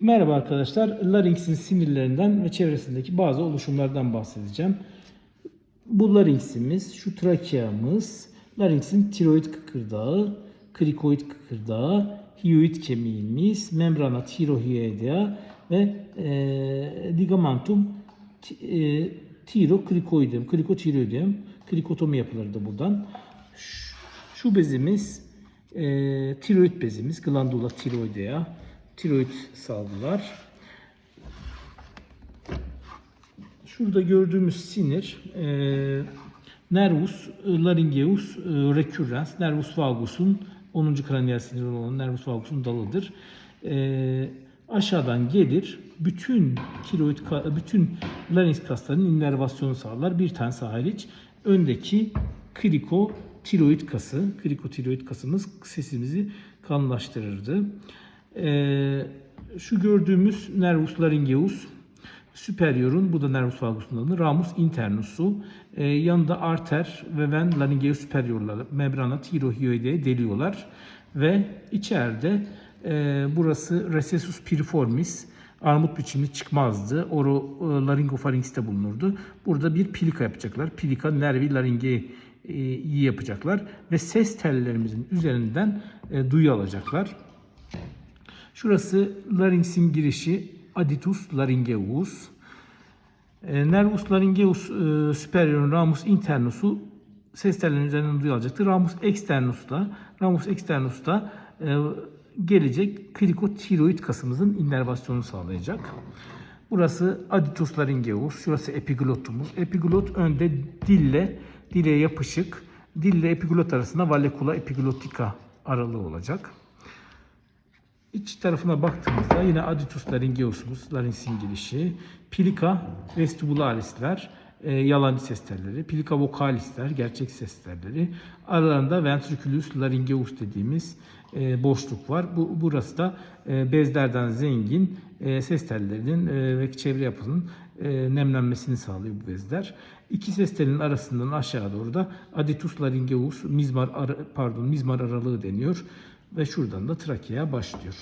Merhaba arkadaşlar. Larynx'in sinirlerinden ve çevresindeki bazı oluşumlardan bahsedeceğim. Bu larynx'imiz, şu trakeamız, larynx'in tiroid kıkırdağı, krikoid kıkırdağı, hyoid kemiğimiz, membrana tirohyoidea ve e, ligamentum e, tirokrikoidum, krikotiroidum, krikotomi yapılır da buradan. Şu, şu bezimiz e, tiroid bezimiz, glandula tiroidea, tiroid salgılar. Şurada gördüğümüz sinir e, nervus laryngeus e, recurrens, nervus vagus'un 10. kraniyal sinir olan nervus vagus'un dalıdır. E, aşağıdan gelir, bütün tiroid bütün larynx kaslarının innervasyonu sağlar. Bir tanesi hariç öndeki kriko tiroid kası, krikotiroid kasımız sesimizi kalınlaştırırdı. E, şu gördüğümüz nervus laryngeus superior'un, bu da nervus vagus'un adı, ramus internusu. Ee, yanında arter ve ven laryngeus superior'ları membrana tirohyoide'ye deliyorlar. Ve içeride e, burası recessus piriformis, armut biçimli çıkmazdı. Oro e, laryngopharynx'te bulunurdu. Burada bir pilika yapacaklar. Pilika nervi laryngeyi yapacaklar ve ses tellerimizin üzerinden e, duyu alacaklar. Şurası larynx'in girişi aditus laryngeus. E, nervus laryngeus e, ramus internusu ses tellerinin üzerinden duyu alacaktır. Ramus externus da ramus externus da e, gelecek krikotiroid kasımızın innervasyonunu sağlayacak. Burası aditus laryngeus, şurası epiglotumuz. Epiglot önde dille dile yapışık. Dille epiglot arasında vallecula epiglotica aralığı olacak. İç tarafına baktığımızda yine aditus laryngeus'umuz, larynxin girişi, pilika vestibularisler, e, yalancı ses telleri, pilika vocalisler, gerçek ses telleri, aralarında ventriculus laryngeus dediğimiz e, boşluk var. Bu burası da e, bezlerden zengin e, ses tellerinin e, ve çevre yapısının e, nemlenmesini sağlıyor bu bezler. İki ses telinin arasından aşağı doğru da aditus laryngeus, mizmar ara- pardon mizmar aralığı deniyor ve şuradan da trakea başlıyor.